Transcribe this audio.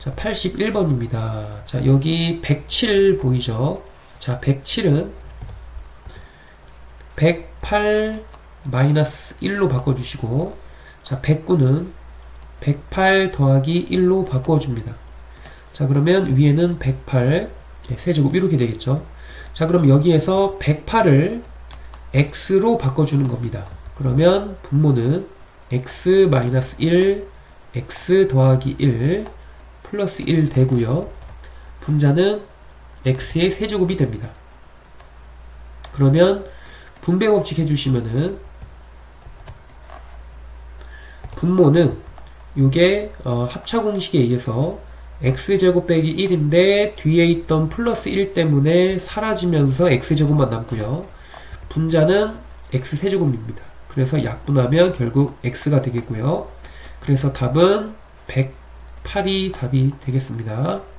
자, 81번입니다. 자, 여기 107 보이죠? 자, 107은 108 마이너스 1로 바꿔주시고, 자, 109는 108 더하기 1로 바꿔줍니다. 자, 그러면 위에는 108, 예, 세제곱 이렇게 되겠죠? 자, 그럼 여기에서 108을 x로 바꿔주는 겁니다. 그러면 분모는 x 마이너스 1, x 더하기 1, 플러스 1 되고요. 분자는 x의 세제곱이 됩니다. 그러면 분배 법칙 해주시면은 분모는 요게 어, 합차 공식에 의해서 x제곱 빼기 1인데 뒤에 있던 플러스 1 때문에 사라지면서 x제곱만 남고요. 분자는 x세제곱입니다. 그래서 약분하면 결국 x가 되겠고요. 그래서 답은 108이 답이 되겠습니다.